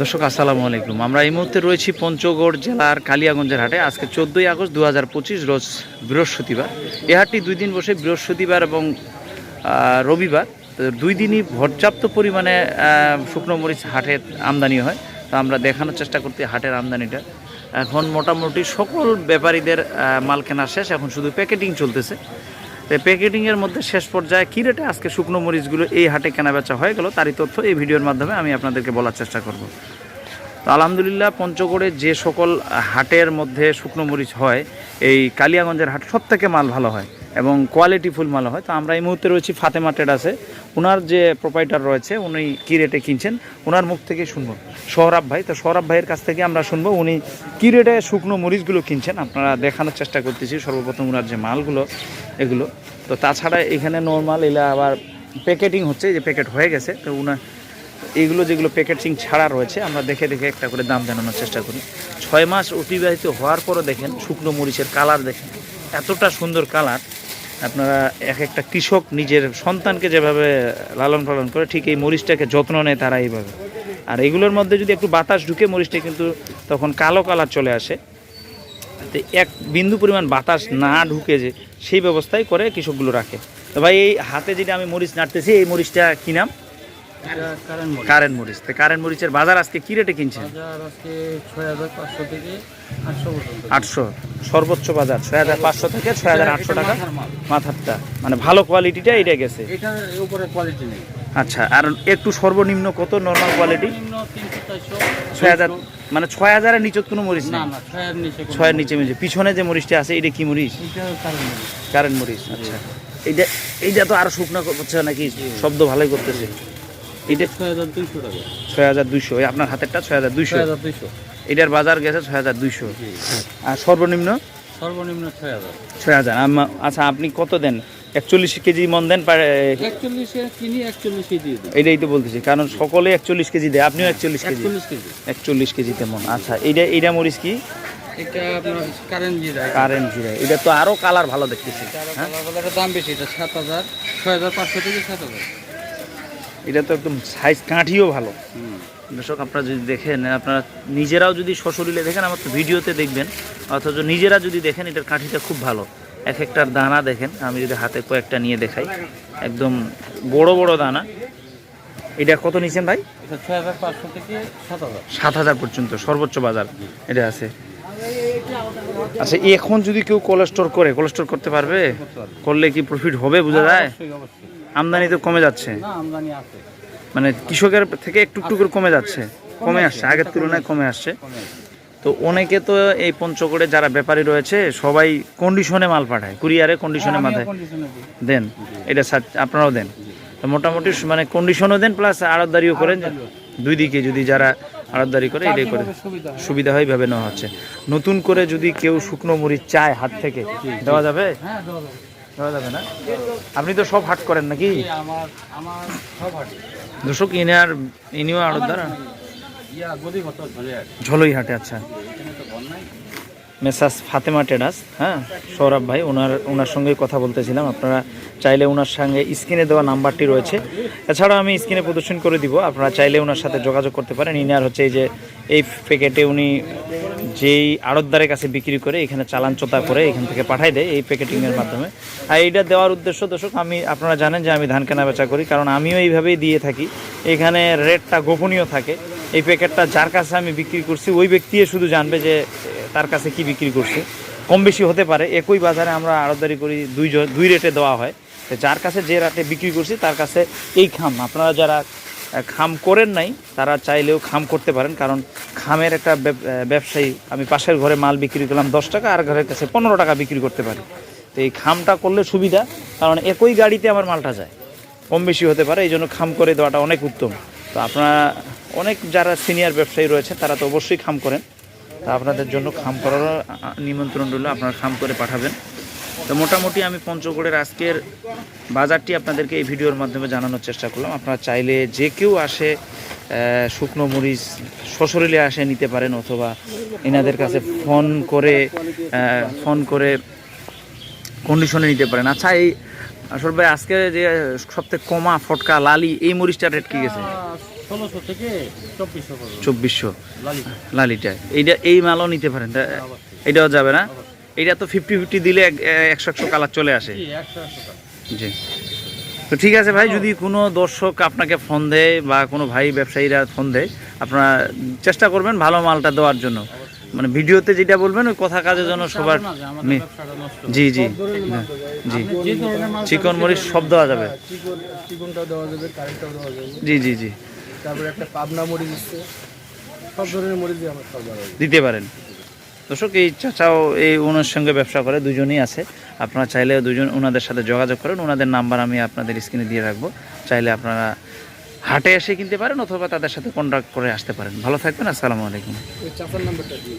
দর্শক, আসসালামু আলাইকুম। আমরা এই মুহূর্তে রয়েছি পঞ্চগড় জেলার কালিয়াগঞ্জের হাটে। আজকে চোদ্দোই আগস্ট দু হাজার পঁচিশ, রোজ বৃহস্পতিবার। এ হাটটি দুই দিন বসে বৃহস্পতিবার এবং রবিবার। দুই দিনই পর্যাপ্ত পরিমাণে শুকনো মরিচ হাটে আমদানি হয়। তো আমরা দেখানোর চেষ্টা করতে হাটের আমদানিটা। এখন মোটামুটি সকল ব্যাপারীদের মাল কেনা শেষ। এখন শুধু প্যাকেটিং চলতেছে। প্যাকেটিংয়ের মধ্যে শেষ পর্যায়ে কী রেটে আজকে শুকনো মরিচগুলো এই হাটে কেনাবেচা হয়ে গেল? তারই তথ্য এই ভিডিওর মাধ্যমে আমি আপনাদেরকে বলার চেষ্টা করব। তো আলহামদুলিল্লাহ, পঞ্চগড়ে যে সকল হাটের মধ্যে শুকনো মরিচ হয়, এই কালিয়াগঞ্জের হাট সব থেকে মাল ভালো হয়। এবং কোয়ালিটিফুল মাল হয়। তো আমরা এই মুহূর্তে রয়েছি ফাতেমা ট্রেডাসে ওনার যে প্রোপাইটার রয়েছে, উনি কী রেটে কিনছেন ওনার মুখ থেকে শুনব। সৌরভ ভাই, তো সৌরভ ভাইয়ের কাছ থেকে আমরা শুনব, উনি কী রেটে শুকনো মরিচগুলো কিনছেন? আপনারা দেখানোর চেষ্টা করতেছি, সর্বপ্রথম ওনার যে মালগুলো, এগুলো। তো তাছাড়া এখানে নর্মাল এলা আবার প্যাকেটিং হচ্ছে যে প্যাকেট হয়ে গেছে, তো উনার এইগুলো যেগুলো প্যাকেটিং ছাড়া রয়েছে, আমরা দেখে দেখে একটা করে দাম জানানোর চেষ্টা করি। ছয় মাস অতিবাহিত হওয়ার পরও দেখেন, শুকনো মরিচের কালার দেখেন, এতটা সুন্দর কালার আপনারা এক একটা কৃষক নিজের সন্তানকে যেভাবে লালন পালন করে, ঠিক এই মরিচটাকে যত্ন নেয় তারা এইভাবে। আর এগুলোর মধ্যে যদি একটু বাতাস ঢুকে, মরিচটা কিন্তু তখন কালো কালার চলে আসে। তো এক বিন্দু পরিমাণ বাতাস না ঢুকে যে, সেই ব্যবস্থাই করে কৃষকগুলো রাখে। তো ভাই, এই হাতে যেটা আমি মরিচ নাড়তেছি, এই মরিচটা কি নাম এটা কারেন্ট মরিচ। তো কারেন্ট মরিচের বাজার আজকে কি রেটে কিনছেন? আটশো সর্বোচ্চ বাজার ছয় হাজার পাঁচশো থেকে ছয় হাজার আটশো টাকা। মাথার মাথারটা। মানে ভালো কোয়ালিটিটা এটা গেছে আচ্ছা আর একটু সর্বনিম্ন কত? নর্মাল কোয়ালিটি ছয় হাজার মানে ছয় হাজারের নিচত কোনো মরিচ না ছয়ের নিচে মিচে পিছনে যে মরিচটা আছে এটা কি মরিচ? কারেন্ট মরিচ। আচ্ছা। এইটা এইটা তো আরও শুকনো করছে নাকি? শব্দ ভালোই করতেছে। এটা ছয় হাজার দুইশো টাকা। ছয় হাজার দুইশো আপনার হাতেরটা ছয় হাজার দুইশো। হাজার দুইশো। এটার বাজার গেছে ছয় হাজার দুইশো। আর সর্বনিম্ন? সর্বনিম্ন ছয় হাজার। ছয় হাজার। আচ্ছা আপনি কত দেন? একচল্লিশ কেজি মন দেন এটাই তো বলতেছি কারণ সকলে একচল্লিশ কেজি দেয় আপনিও একচল্লিশ কেজি। একচল্লিশ কেজি। তেমন আচ্ছা এইটা এইটা মরিচ কি? এটা আপনার কারেন্ট জিরা এটা। তো আরও কালার ভালো দেখতেছি। দাম বেশি এটা সাত হাজার ছয় হাজার পাঁচশো থেকে সাত হাজার। এটা তো একদম সাইজ কাঠিও ভালো। দর্শক আপনারা যদি দেখেন আপনারা নিজেরাও যদি সশরীরে দেখেন আমার তো ভিডিওতে দেখবেন অথচ নিজেরা যদি দেখেন এটার কাঠিটা খুব ভালো। এক একটার দানা দেখেন আমি যদি হাতে কয়েকটা নিয়ে দেখাই একদম বড় বড় দানা। এটা কত নিছেন ভাই? সাত হাজার। পর্যন্ত সর্বোচ্চ বাজার এটা আছে। আচ্ছা এখন যদি কেউ কোলেস্টোর করে কোলেস্টোর করতে পারবে? করলে কি প্রফিট হবে বোঝা যায়? অবশ্যই অবশ্যই। আমদানি তো কমে যাচ্ছে। মানে কৃষকের থেকে একটু একটু করে কমে যাচ্ছে। কমে আসছে আগের তুলনায় কমে আসছে। তো অনেকে তো এই পঞ্চগড়ে যারা ব্যাপারী রয়েছে সবাই কন্ডিশনে মাল পাঠায় কুরিয়ারে কন্ডিশনে আমিও মাথায়। দেন এটা আপনারাও দেন। তো মোটামুটি মানে কন্ডিশনও দেন প্লাস আড়তদারিও করেন। দুই দিকে যদি যারা আড়তদারি করে এটাই করে। সুবিধা হয়। ভাবে নেওয়া হচ্ছে। নতুন করে যদি কেউ শুকনো মুড়ি চায় হাত থেকে দেওয়া যাবে। হ্যাঁ যাবে। না? আপনি তো সব হাট করেন নাকি? আমার আমার সব হাটে দর্শক আর ইনিও আড়ত দ্বারা ধরে ঝলই হাটে আচ্ছা। মেসাস ফাতেমা টেডাস হ্যাঁ? সৌরভ ভাই, ওনার ওনার সঙ্গে কথা বলতেছিলাম। আপনারা চাইলে ওনার সঙ্গে স্ক্রিনে দেওয়া নাম্বারটি রয়েছে। এছাড়াও আমি স্ক্রিনে প্রদর্শন করে দিব। আপনারা চাইলে ওনার সাথে যোগাযোগ করতে পারেন। ইনার হচ্ছে এই যে, এই প্যাকেটে উনি যেই আড়তদারের কাছে বিক্রি করে এখানে চালান চোতা করে এখান থেকে পাঠাই দেয় এই প্যাকেটিংয়ের মাধ্যমে। আর এইটা দেওয়ার উদ্দেশ্য, দর্শক, আমি, আপনারা জানেন যে আমি ধান কেনা বেচা করি, কারণ আমিও এইভাবেই দিয়ে থাকি। এখানে রেটটা গোপনীয় থাকে। এই প্যাকেটটা যার কাছে আমি বিক্রি করছি, ওই ব্যক্তিও শুধু জানবে যে তার কাছে কি বিক্রি করছে? কম বেশি হতে পারে, একই বাজারে আমরা আড়তদারি করি, দুই দুই রেটে দেওয়া হয়। তো যার কাছে যে রেটে বিক্রি করছি, তার কাছে এই খাম। আপনারা যারা খাম করেন নাই, তারা চাইলেও খাম করতে পারেন, কারণ খামের একটা ব্যবসায়ী, আমি পাশের ঘরে মাল বিক্রি করলাম দশ টাকা, আর ঘরের কাছে পনেরো টাকা বিক্রি করতে পারি। তো এই খামটা করলে সুবিধা, কারণ একই গাড়িতে আমার মালটা যায়। কম বেশি হতে পারে এই জন্য খাম করে দেওয়াটা অনেক উত্তম। তো আপনারা, অনেক যারা সিনিয়র ব্যবসায়ী রয়েছে, তারা তো অবশ্যই খাম করেন। তা আপনাদের জন্য খাম করারও নিমন্ত্রণ রইল, আপনারা খাম করে পাঠাবেন। তো মোটামুটি আমি পঞ্চগড়ের আজকের বাজারটি আপনাদেরকে এই ভিডিওর মাধ্যমে জানানোর চেষ্টা করলাম। আপনারা চাইলে যে কেউ আসে শুকনো মরিচ, সশরীরে আসে নিতে পারেন অথবা এনাদের কাছে ফোন করে ফোন করে কন্ডিশনে নিতে পারেন। আচ্ছা এই আসল ভাই, আজকে যে সবথেকে কমা ফটকা, লালি, এই মরিচটা রেট কি গেছে? ষোলোশো থেকে চব্বিশশো চব্বিশশো। লালিটা। এইটা এই মালও নিতে পারেন। এটাও যাবে না? এটা তো ফিফটি ফিফটি দিলে একশো একশো কালার চলে আসে। জি তো ঠিক আছে ভাই যদি কোনো দর্শক আপনাকে ফোন দেয় বা কোনো ভাই ব্যবসায়ীরা ফোন দেয় আপনারা চেষ্টা করবেন ভালো মালটা দেওয়ার জন্য। মানে ভিডিওতে যেটা বলবেন ওই কথা কাজের জন্য সবার জি জি। হ্যাঁ, জি। চিকন মরিচ সব কারেন্টটাও দেওয়া যাবে। জি জি জি। তারপরে একটা পাবনা মরিচ দিচ্ছে। সব ধরনের মরিচই আমরা সরবরাহ দাওয়া দিতে পারেন। দর্শক এই চাচাও এই ওনার সঙ্গে ব্যবসা করে দুজনই আছে। আপনারা চাইলে দুজন ওনাদের সাথে যোগাযোগ করেন। ওনাদের নাম্বার আমি আপনাদের স্ক্রিনে দিয়ে রাখব। চাইলে আপনারা হাটে এসে কিনতে পারেন অথবা তাদের সাথে কন্ট্যাক্ট করে আসতে পারেন। ভালো থাকবেন আসসালামু আলাইকুম। ওই চাপার নাম্বারটা দিয়ে।